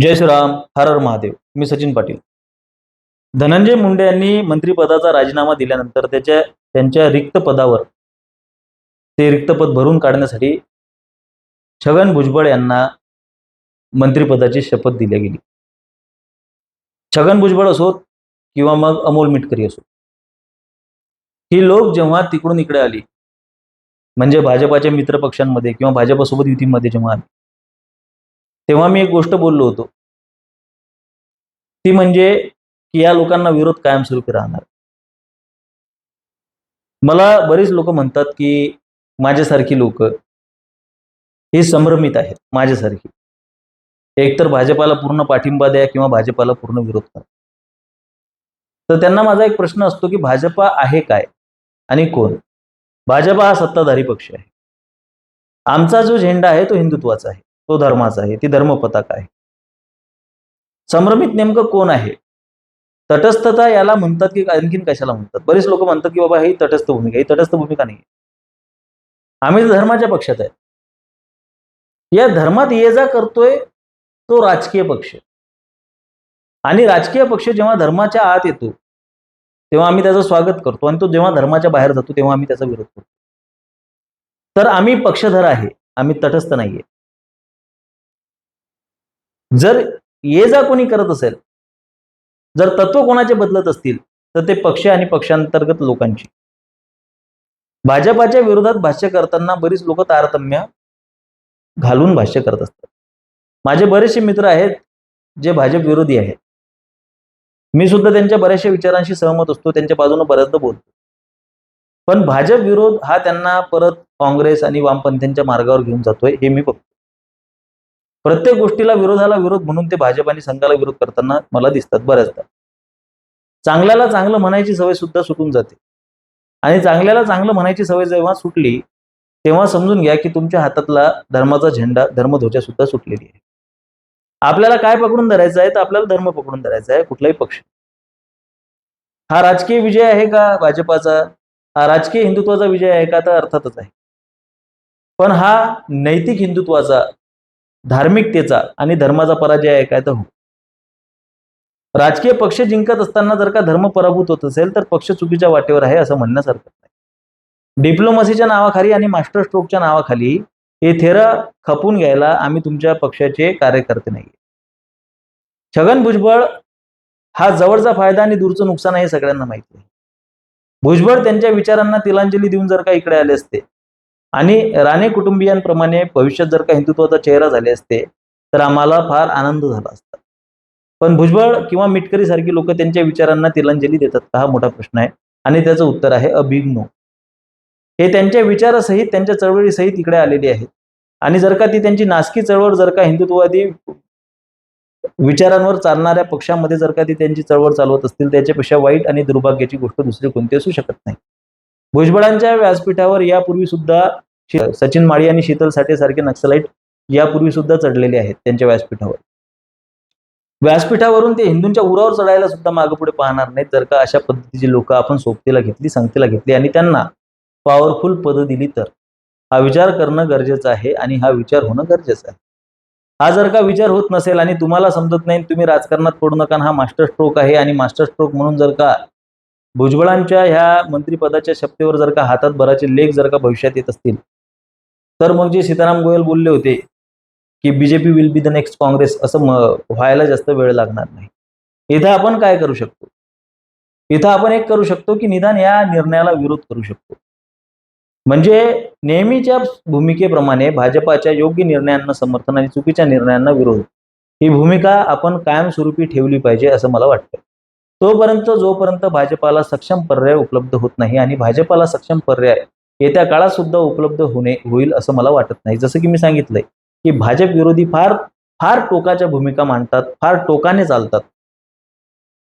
जय श्रीराम हर हर महादेव. मी सचिन पाटील. धनंजय मुंडे यांनी मंत्रिपदाचा राजीनामा दिल्यानंतर त्याच्या त्यांच्या रिक्त पदावर ते रिक्त पद भरून काढण्यासाठी छगन भुजबळ यांना मंत्रिपदाची शपथ दिली गेली. छगन भुजबळ असोत किंवा मग अमोल मिटकरी असो ही लोक जेव्हा तिकडून इकडे आली म्हणजे भाजपाच्या मित्र पक्षांमध्ये किंवा भाजपासोबत युतीमध्ये जेव्हा आली तेव्हा मी एक गोष्ट बोललो होतो. ती म्हणजे की या लोकांना विरोध कायमस्वरूपी राहणार. मला बरेच लोक म्हणतात की माझ्यासारखी लोक ही संभ्रमित आहेत माझ्यासारखी. एकतर भाजपाला पूर्ण पाठिंबा द्या किंवा भाजपाला पूर्ण विरोध करा. तर त्यांना माझा एक प्रश्न असतो की भाजपा आहे काय आणि कोण? भाजपा हा सत्ताधारी पक्ष आहे. आमचा जो झेंडा आहे तो हिंदुत्वाचा आहे तो धर्माचा आहे ती धर्मपताका आहे. संभ्रमित नेमकं कोण आहे? तटस्थता याला म्हणतात की आणखीन कशाला म्हणतात? बरेच लोक म्हणतात की बाबा ही तटस्थ भूमिका ही तटस्थ भूमिका नाही आम्ही धर्माच्या पक्षात आहे. या धर्मात ये जा करतोय तो राजकीय पक्ष. आणि राजकीय पक्ष जेव्हा धर्माच्या आत येतो तेव्हा आम्ही त्याचं स्वागत करतो. आणि तो जेव्हा धर्माच्या बाहेर जातो तेव्हा आम्ही त्याचा विरोध करतो. तर आम्ही पक्षधर आहे आम्ही तटस्थ नाहीये. जर ये जा कोणी करत असेल जर तत्व कोणाचे बदलत असतील तर ते पक्ष आणि पक्षांतर्गत लोकांची. भाजपाच्या विरोधात भाष्य करताना बरीच लोक तारतम्य घालून भाष्य करत असतात. माझे बरेचसे मित्र आहेत जे भाजप विरोधी आहेत. मी सुद्धा त्यांच्या बऱ्याचशा विचारांशी सहमत असतो त्यांच्या बाजूने बऱ्याचदा बोलतो. पण भाजप विरोध हा त्यांना परत काँग्रेस आणि वामपंथ्यांच्या मार्गावर घेऊन जातोय हे मी बघतो. प्रत्येक गोष्टीला विरोधाला विरोध म्हणून ते भाजप आणि संघाला विरोध करताना मला दिसतात बऱ्याचदा. चांगल्याला चांगलं म्हणायची सवय सुद्धा सुटून जाते. आणि चांगल्याला चांगलं म्हणायची सवय जेव्हा सुटली तेव्हा समजून घ्या की तुमच्या हातातला धर्माचा झेंडा धर्मध्वजा सुद्धा सुटलेली आहे. आपल्याला काय पकडून धरायचं आहे तर आपल्याला धर्म पकडून धरायचा आहे कुठलाही पक्ष. हा राजकीय विजय आहे का भाजपाचा? हा राजकीय हिंदुत्वाचा विजय आहे का? तर अर्थातच आहे. पण हा नैतिक हिंदुत्वाचा धार्मिकतेचा आणि धर्माचा पराजय आहे काय तर हो. राजकीय पक्ष जिंकत असताना जर का धर्म पराभूत होत असेल तर पक्ष चुकीच्या वाटेवर आहे असं म्हणण्यास हरकत नाही. डिप्लोमसीच्या नावाखाली आणि मास्टर स्ट्रोकच्या नावाखाली हे थेर खपून घ्यायला आम्ही तुमच्या पक्षाचे कार्यकर्ते नाही छगन भुजबळ हा जवळचा फायदा आणि दूरचं नुकसान आहे हे सगळ्यांना माहिती आहे. भुजबळ त्यांच्या विचारांना तिलांजली देऊन जर का इकडे आले असते आणि राणे कुटुंबियांप्रमाणे भविष्यात जर का हिंदुत्वाचा चेहरा झाले असते तर आम्हाला फार आनंद झाला असता. पण भुजबळ किंवा मिटकरी सारखी लोक त्यांच्या विचारांना तिलांजली देतात का हा मोठा प्रश्न आहे. आणि त्याचं उत्तर आहे अभिग्नो हे त्यांच्या विचारासहित त्यांच्या चळवळीसहित इकडे आलेली आहेत. आणि जर का ती त्यांची नासकी चळवळ जर का हिंदुत्ववादी विचारांवर चालणाऱ्या पक्षामध्ये जर का ती त्यांची चळवळ चालवत असतील त्याच्यापेक्षा वाईट आणि दुर्भाग्याची गोष्ट दुसरी कोणती असू शकत नाही. भुजबळांच्या व्यासपीठावर यापूर्वी सुद्धा सचिन माळी आणि शीतल साठे सारखे नक्सलाईट यापूर्वी सुद्धा चढलेले आहेत त्यांच्या व्यासपीठावर. व्यासपीठावरून ते हिंदूंच्या उरावर चढायला सुद्धा मागे पुढे पाहणार नाहीत जर का अशा पद्धतीची लोक आपण सोबतीला घेतली संगतीला घेतली आणि त्यांना पॉवरफुल पदं दिली तर. हा विचार करणं गरजेचं आहे आणि हा विचार होणं गरजेचं आहे. हा जर का विचार होत नसेल आणि तुम्हाला समजत नाही तुम्ही राजकारणात पडू नका हा मास्टर स्ट्रोक आहे आणि मास्टर स्ट्रोक म्हणून जर का भुजबळांच्या ह्या मंत्रिपदाच्या शपथेवर जर का हातात भराचे लेख जर का भविष्यात येत असतील तर मग जे सीताराम गोयल बोलले होते की BJP will be the next Congress असं व्हायला जास्त वेळ लागणार नाही. इथं आपण काय करू शकतो? इथं आपण एक करू शकतो की निदान या निर्णयाला विरोध करू शकतो. म्हणजे नेहमीच्या भूमिकेप्रमाणे भाजपाच्या योग्य निर्णयांना समर्थन आणि चुकीच्या निर्णयांना विरोध ही भूमिका आपण कायमस्वरूपी ठेवली पाहिजे असं मला वाटतं. तोपर्यंत जोपर्यंत भाजपाला सक्षम पर्याय उपलब्ध होत नाही आणि भाजपाला सक्षम पर्याय येत्या काळात सुद्धा उपलब्ध होणे होईल असं मला वाटत नाही. जसं की मी सांगितलंय की भाजप विरोधी फार फार टोकाच्या भूमिका मांडतात फार टोकाने चालतात.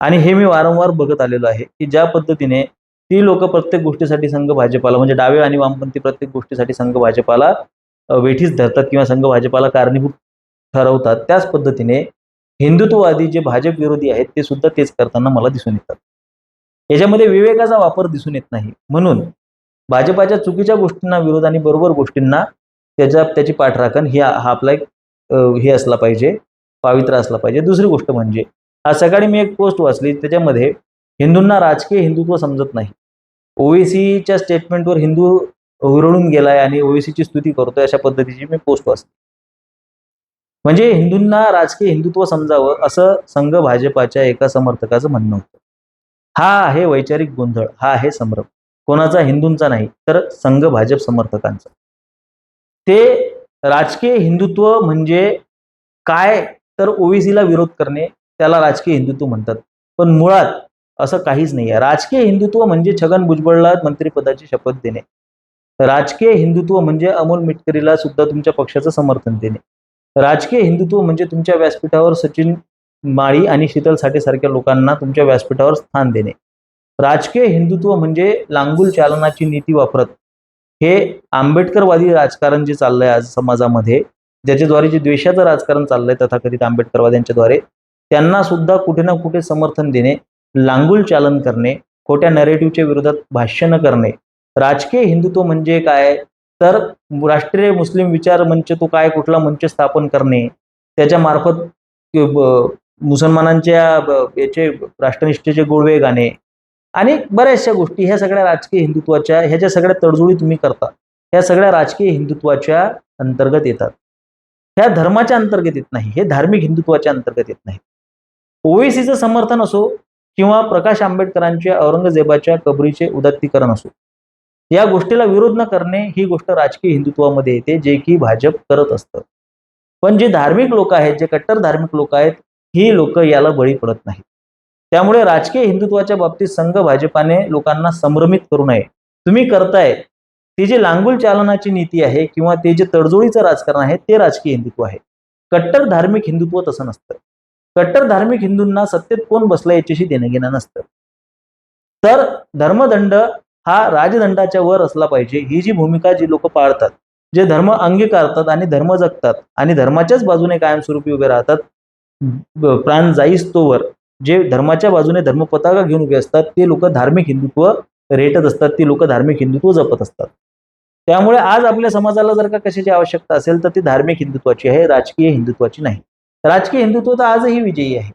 आणि हे मी वारंवार बघत आलेलो आहे की ज्या पद्धतीने ती लोक प्रत्येक गोष्टीसाठी संघ भाजपाला म्हणजे डावे आणि वामपंथी प्रत्येक गोष्टीसाठी संघ भाजपाला वेठीस धरतात किंवा संघ भाजपाला कारणीभूत ठरवतात त्याच पद्धतीने हिंदुत्ववादी जे भाजप विरोधी आहेत ते सुद्धा तेच करताना मला दिसून येतात. याच्यामध्ये विवेकाचा वापर दिसून येत नाही. म्हणून भाजपाच्या चुकीच्या गोष्टींना विरोध आणि बरोबर गोष्टींना त्याच्या त्याची पाठराखण ही हा आपला एक हे असला पाहिजे पावित्र असला पाहिजे. दुसरी गोष्ट म्हणजे आज सकाळी मी एक पोस्ट वाचली त्याच्यामध्ये हिंदूंना राजकीय हिंदुत्व समजत नाही. ओवेसीच्या स्टेटमेंटवर हिंदू हुरळून गेलाय आणि ओवेसीची स्तुती करतोय अशा पद्धतीची मी पोस्ट वाचली. म्हणजे हिंदूंना राजकीय हिंदुत्व समजावं असं संघ भाजपाच्या एका समर्थकाचं म्हणणं होतं. हा आहे वैचारिक गोंधळ हा आहे संभ्रम. कोणाचा? हिंदूंचा नाही तर संघ भाजप समर्थकांचा. ते राजकीय हिंदुत्व म्हणजे काय तर ओबीसीला विरोध करणे त्याला राजकीय हिंदुत्व म्हणतात. पण मुळात असं काहीच नाही आहे. राजकीय हिंदुत्व म्हणजे छगन भुजबळला मंत्रिपदाची शपथ देणे. राजकीय हिंदुत्व म्हणजे अमोल मिटकरीला सुद्धा तुमच्या पक्षाचं समर्थन देणे. राजकीय हिंदुत्व म्हणजे तुमच्या व्यासपीठावर सचिन माळी आणि शीतल साठे सारख्या लोकांना तुमच्या व्यासपीठावर स्थान देणे. राजकीय हिंदुत्व म्हणजे लांगुल चालनाची नीती वापरत. हे आंबेडकरवादी राजकारण जे चाललंय आज समाजामध्ये ज्याच्याद्वारे जे द्वेषाचं राजकारण चाललंय तथाकथित आंबेडकरवाद्यांच्याद्वारे त्यांना सुद्धा कुठे ना कुठे समर्थन देणे लांगुल चालन करणे खोट्या नरेटिव्हच्या विरोधात भाष्य न करणे. राजकीय हिंदुत्व म्हणजे काय? तर राष्ट्रीय मुस्लिम विचार मंच तो काय कुठला मंच स्थापन करणे त्याच्या मार्फत मुसलमानांच्या याचे राष्ट्रनिष्ठेचे गोळवे गाणे आणि बऱ्याचशा गोष्टी ह्या सगळ्या राजकीय हिंदुत्वाच्या ह्या ज्या सगळ्या तडजोडी तुम्ही करता. ह्या सगळ्या राजकीय हिंदुत्वाच्या अंतर्गत येतात. ह्या धर्माच्या अंतर्गत येत नाही हे धार्मिक हिंदुत्वाच्या अंतर्गत येत नाही. ओवेसीचं समर्थन असो किंवा प्रकाश आंबेडकरांच्या औरंगजेबाच्या कबरीचे उदात्तीकरण असो या गोष्टीला विरोध न करणे ही गोष्ट राजकीय हिंदुत्वामध्ये येते जे की भाजप करत असतं. पण जे धार्मिक लोक आहेत जे कट्टर धार्मिक लोक आहेत ही लोक याला बळी पडत नाहीत. त्यामुळे राजकीय हिंदुत्वाच्या बाबतीत संघ भाजपाने लोकांना संभ्रमित करू नये. तुम्ही करताय ती जी लांगुल चालनाची नीती आहे किंवा ते जे तडजोडीचं राजकारण आहे ते राजकीय हिंदुत्व आहे. कट्टर धार्मिक हिंदुत्व तसं नसतं. कट्टर धार्मिक हिंदूंना सत्तेत कोण बसलं याच्याशी देणं घेणं नसतं. तर धर्मदंड हा राजदंडाच्या वर असला पाहिजे. ही जी भूमिका जी लोक पाळतात जे धर्म अंगीकारतात आणि धर्म जगतात आणि धर्माच्याच बाजूने कायमस्वरूपी उभे राहतात प्राण जाईस तोवर जे धर्माच्या बाजूने धर्म पताका घेऊन उभे असतात ते लोक धार्मिक हिंदुत्व रेटत असतात ती लोक धार्मिक हिंदुत्व जपत असतात. त्यामुळे आज आपल्या समाजाला जर का कशाची आवश्यकता असेल तर ती धार्मिक हिंदुत्वाची आहे राजकीय हिंदुत्वाची नाही. राजकीय हिंदुत्व तर आजही विजयी आहे.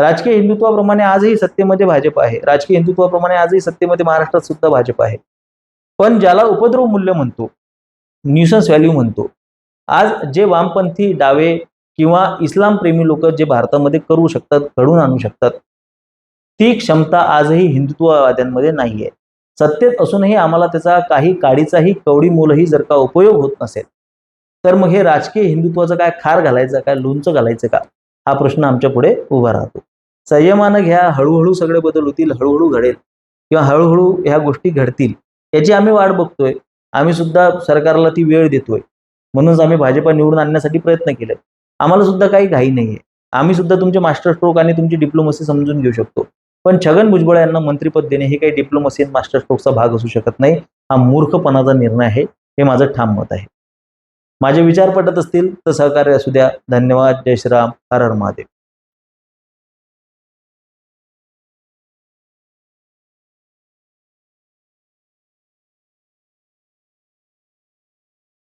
राजकीय हिंदुत्वाप्रमाणे आजही सत्तेमध्ये भाजप आहे. राजकीय हिंदुत्वाप्रमाणे आजही सत्तेमध्ये महाराष्ट्रात सुद्धा भाजप आहे. पण ज्याला उपद्रव मूल्य म्हणतो न्यूसन्स व्हॅल्यू म्हणतो आज जे वामपंथी डावे किंवा इस्लाम प्रेमी लोक जे भारतामध्ये करू शकतात घडून आणू शकतात ती क्षमता आजही हिंदुत्ववाद्यांमध्ये नाहीये. सत्तेत असूनही आम्हाला त्याचा काही काडीचाही कवडी मोलही जर का उपयोग होत नसेल तर मग हे राजकीय हिंदुत्वाचं काय खार घालायचं काय लोणचं घालायचं का? हा प्रश्न आमच्या पुढे उभा राहतो. संयमानं घ्या हळूहळू सगळे बदल होतील हळूहळू घडेल किंवा हळूहळू ह्या गोष्टी घडतील याची आम्ही वाट बघतोय. आम्ही सुद्धा सरकारला ती वेळ देतोय. म्हणूनच आम्ही भाजपा निवडून आणण्यासाठी प्रयत्न केले आम्हाला सुद्धा काही घाई नाहीये. आम्ही सुद्धा तुमचे मास्टर स्ट्रोक आणि तुमची डिप्लोमसी समजून घेऊ शकतो. पण छगन भुजबळ यांना मंत्रिपद देणे हे काही डिप्लोमसी आणि मास्टर स्ट्रोकचा भाग असू शकत नाही. हा मूर्खपणाचा निर्णय आहे. हे माझं ठाम मत आहे. माझे विचार पटत असतील तर सहकार्य असू द्या. धन्यवाद. जय श्रीराम. हर हर महादेव.